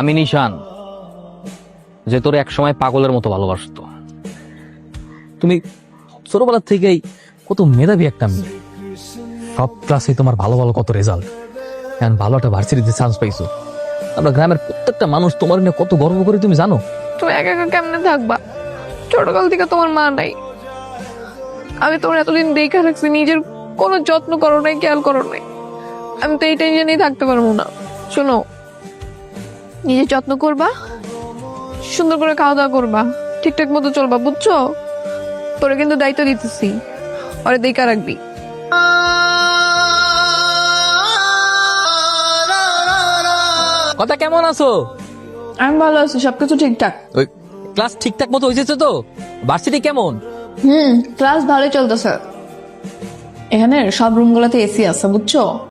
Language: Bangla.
আমি নিশান, যে তোর এক সময় পাগলের মতো ভালোবাসতো। তুমি ছোটবেলার থেকেই কত মেধাবী একটা মেয়ে। সব ক্লাসে তোমার ভালো ভালো কত রেজাল্ট এখন ভালো একটা ভার্সিটিতে চান্স পাইছো। আমরা গ্রামের প্রত্যেকটা মানুষ তোমার নিয়ে কত গর্ব করে, তুমি জানো? তুমি একা একা কেমনে থাকবা? ছোটকাল থেকে তোমার মা নাই। আমি তোমার এতদিন দেখে রাখছি, নিজের কোনো যত্ন করো নাই, খেয়াল করো নাই। আমি তো এই টেনশনেই থাকতে পারব না। শোনো নিজের যত্ন করবা সুন্দর করে খাওয়া দাওয়া করবা ঠিকঠাক মতো চলবা বুঝছ? তোরে কিন্তু দায়িত্ব দিতেছি ওরে দেখা রাখবি। কথা কেমন আছো? আমি ভালো আছি সবকিছু ঠিকঠাক। ওই ক্লাস ঠিকঠাক মতো হয়েছে তো? ভার্সিটি কেমন? হুম ক্লাস ভালোই চলতেছে। এখানে সব রুমগুলোতে এসি আছে বুঝছ?